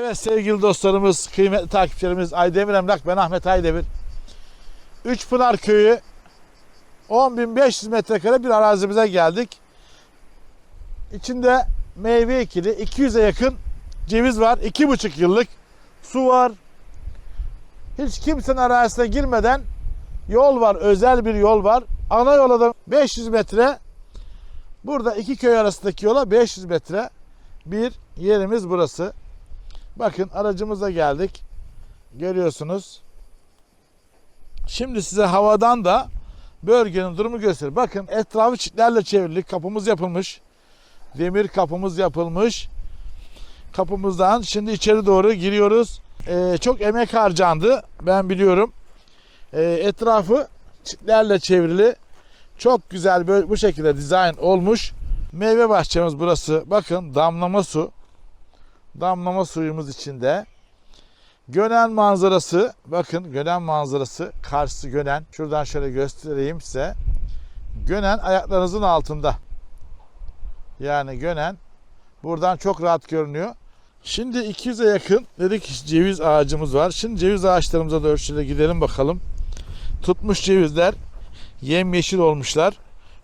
Evet sevgili dostlarımız, kıymetli takipçilerimiz Aydemir Emlak, ben Ahmet Aydemir. Üçpınar Köyü 10.500 metrekare bir arazimize geldik. İçinde meyve ekili 200'e yakın ceviz var. 2,5 yıllık su var. Hiç kimsenin arazisine girmeden yol var. Özel bir yol var. Ana yola da 500 metre. Burada iki köy arasındaki yola 500 metre bir yerimiz burası. Bakın aracımıza geldik. Görüyorsunuz. Şimdi size havadan da bölgenin durumu gösterir. Bakın etrafı çitlerle çevrili. Kapımız yapılmış. Demir kapımız yapılmış. Kapımızdan şimdi içeri doğru giriyoruz. Ee, çok emek harcandı. Ben biliyorum. Ee, etrafı çitlerle çevrili. Çok güzel böyle bu şekilde dizayn olmuş. Meyve bahçemiz burası. Bakın damlama su. Damlama suyumuz içinde. Gönen manzarası. Bakın Gönen manzarası. Karşısı Gönen. Şuradan şöyle göstereyim size. Gönen ayaklarınızın altında. Yani Gönen buradan çok rahat görünüyor. Şimdi 200'e yakın dedik ceviz ağacımız var. Şimdi ceviz ağaçlarımıza da şöyle gidelim bakalım. Tutmuş cevizler yemyeşil olmuşlar.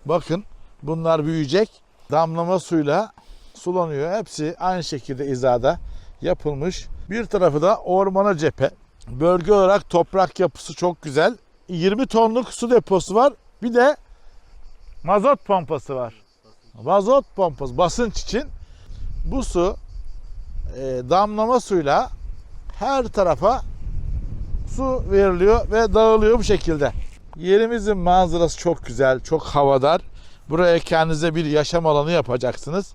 Bakın bunlar büyüyecek. Damlama suyla sulanıyor. Hepsi aynı şekilde izada yapılmış. Bir tarafı da ormana cephe. Bölge olarak toprak yapısı çok güzel. 20 tonluk su deposu var. Bir de mazot pompası var. Mazot pompası basınç için bu su e, damlama suyla her tarafa su veriliyor ve dağılıyor bu şekilde. Yerimizin manzarası çok güzel, çok havadar. Buraya kendinize bir yaşam alanı yapacaksınız.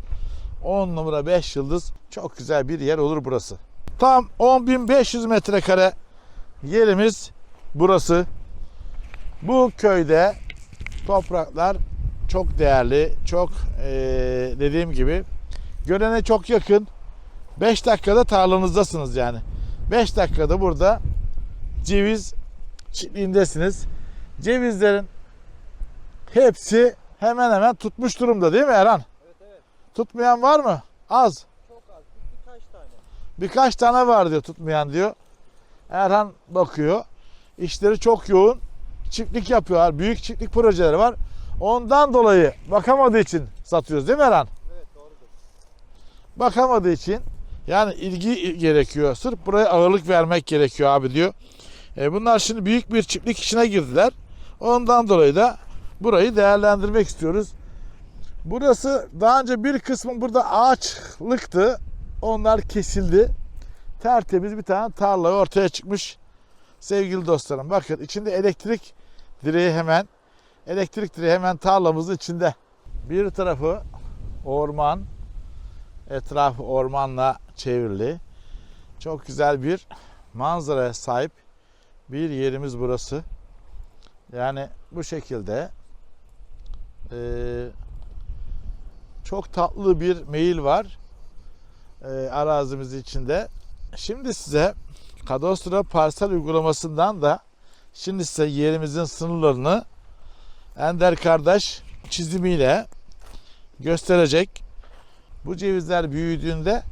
10 numara 5 yıldız çok güzel bir yer olur burası. Tam 10.500 metrekare yerimiz burası. Bu köyde topraklar çok değerli, çok eee, dediğim gibi Gölene çok yakın. 5 dakikada tarlanızdasınız yani. 5 dakikada burada ceviz çiftliğindesiniz. Cevizlerin hepsi hemen hemen tutmuş durumda değil mi Erhan? Tutmayan var mı? Az. Çok az. Birkaç tane. Birkaç tane var diyor tutmayan diyor. Erhan bakıyor. İşleri çok yoğun. Çiftlik yapıyorlar. Büyük çiftlik projeleri var. Ondan dolayı bakamadığı için satıyoruz değil mi Erhan? Evet doğrudur. Bakamadığı için yani ilgi gerekiyor. Sırf buraya ağırlık vermek gerekiyor abi diyor. E bunlar şimdi büyük bir çiftlik işine girdiler. Ondan dolayı da burayı değerlendirmek istiyoruz. Burası daha önce bir kısmı burada ağaçlıktı. Onlar kesildi. Tertemiz bir tane tarla ortaya çıkmış. Sevgili dostlarım bakın içinde elektrik direği hemen elektrik direği hemen tarlamızın içinde. Bir tarafı orman, etrafı ormanla çevrili. Çok güzel bir manzaraya sahip bir yerimiz burası. Yani bu şekilde eee, çok tatlı bir meyil var eee arazimiz içinde. Şimdi size kadastro parsel uygulamasından da şimdi size yerimizin sınırlarını Ender kardeş çizimiyle gösterecek. Bu cevizler büyüdüğünde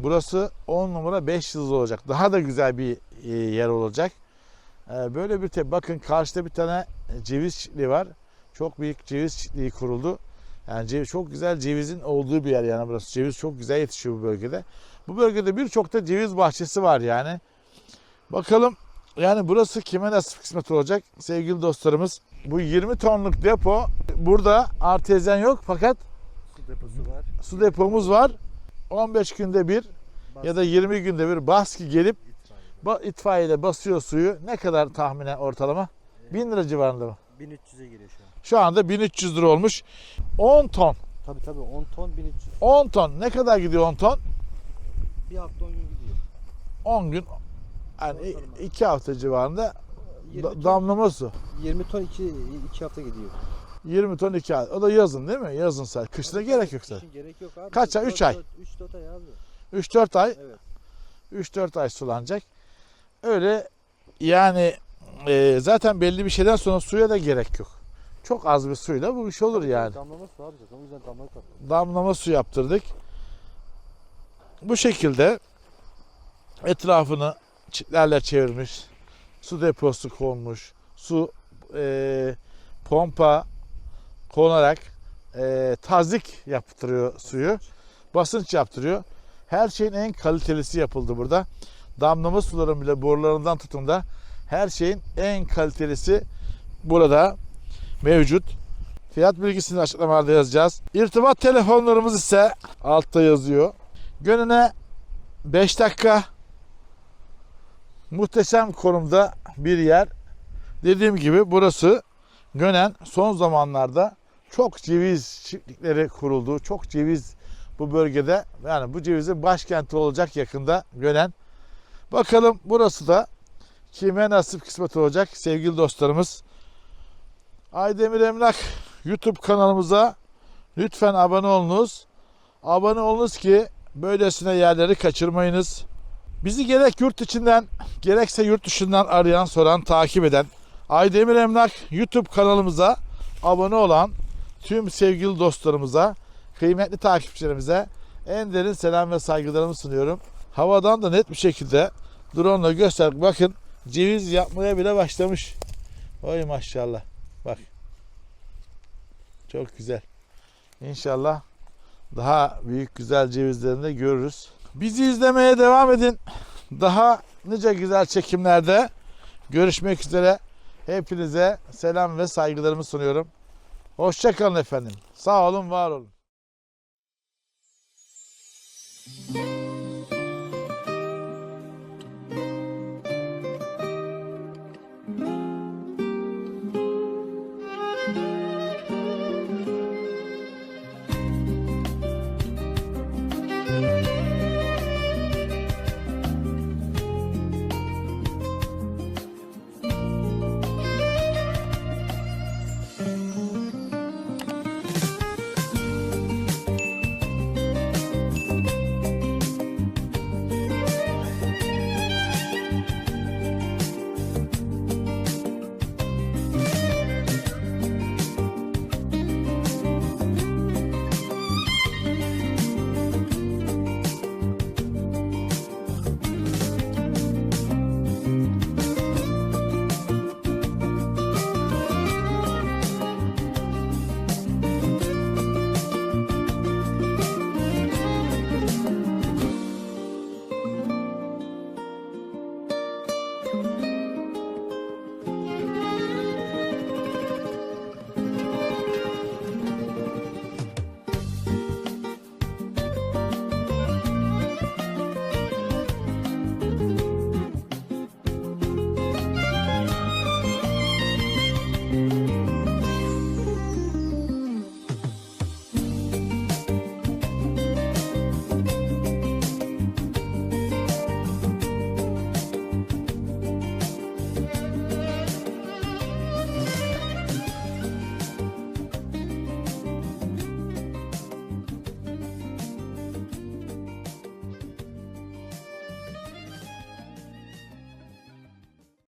burası 10 numara 5 yıldız olacak. Daha da güzel bir e, yer olacak. E, Böyle bir te bakın karşıda bir tane ceviz çiftliği var. Çok büyük ceviz çiftliği kuruldu. Yani ceviz, çok güzel cevizin olduğu bir yer yani burası. Ceviz çok güzel yetişiyor bu bölgede. Bu bölgede birçok da ceviz bahçesi var yani. Bakalım yani burası kime nasip kısmet olacak sevgili dostlarımız. Bu 20 tonluk depo burada artezyen yok fakat Su deposu var. su depomuz var. 15 günde bir ya da 20 günde bir baskı gelip itfaiye. itfaiyeyle basıyor suyu. Ne kadar tahminen ortalama? 1000 lira civarında mı? 1300'e giriyor şu an. Şu anda 1300 lira olmuş. 10 ton. Tabii tabii 10 ton 1300. 10 ton. Ne kadar gidiyor 10 ton? Bir hafta 10 gün gidiyor. 10 gün. Yani Ortalama. 2 hafta civarında 20 da- ton, damlama su. 20 ton 2, 2 hafta gidiyor. 20 ton 2 ay. O da yazın değil mi? Yazın say. Kışta gerek yok. Kışın gerek yok abi. Kaç ay? Üç ay. 3-4 ay abi. 3-4 ay. Evet. 3-4 ay sulanacak. Öyle yani e, zaten belli bir şeyden sonra suya da gerek yok. Çok az bir suyla bu iş olur yani. Damlama su abi zaten. O yüzden damla kaplı. Damlama su yaptırdık. Bu şekilde Etrafını çitlerle çevirmiş. Su deposu konmuş. Su e, pompa konarak e, tazik yaptırıyor suyu. Basınç yaptırıyor. Her şeyin en kalitelisi yapıldı burada. Damlama suların bile borularından tutun da her şeyin en kalitelisi burada mevcut. Fiyat bilgisini açıklamalarda yazacağız. İrtibat telefonlarımız ise altta yazıyor. Gönüne 5 dakika muhteşem konumda bir yer. Dediğim gibi burası Gönen son zamanlarda çok ceviz çiftlikleri kuruldu. Çok ceviz bu bölgede. Yani bu cevizin başkenti olacak yakında Gönen. Bakalım burası da kime nasip kısmet olacak sevgili dostlarımız. Aydemir Emlak YouTube kanalımıza lütfen abone olunuz. Abone olunuz ki böylesine yerleri kaçırmayınız. Bizi gerek yurt içinden gerekse yurt dışından arayan, soran, takip eden Aydemir Emlak YouTube kanalımıza abone olan tüm sevgili dostlarımıza, kıymetli takipçilerimize en derin selam ve saygılarımı sunuyorum. Havadan da net bir şekilde drone ile göster. Bakın ceviz yapmaya bile başlamış. Oy maşallah. Bak. Çok güzel. İnşallah daha büyük güzel cevizlerini de görürüz. Bizi izlemeye devam edin. Daha nice güzel çekimlerde görüşmek üzere. Hepinize selam ve saygılarımı sunuyorum. Hoşçakalın efendim. Sağ olun, var olun. Música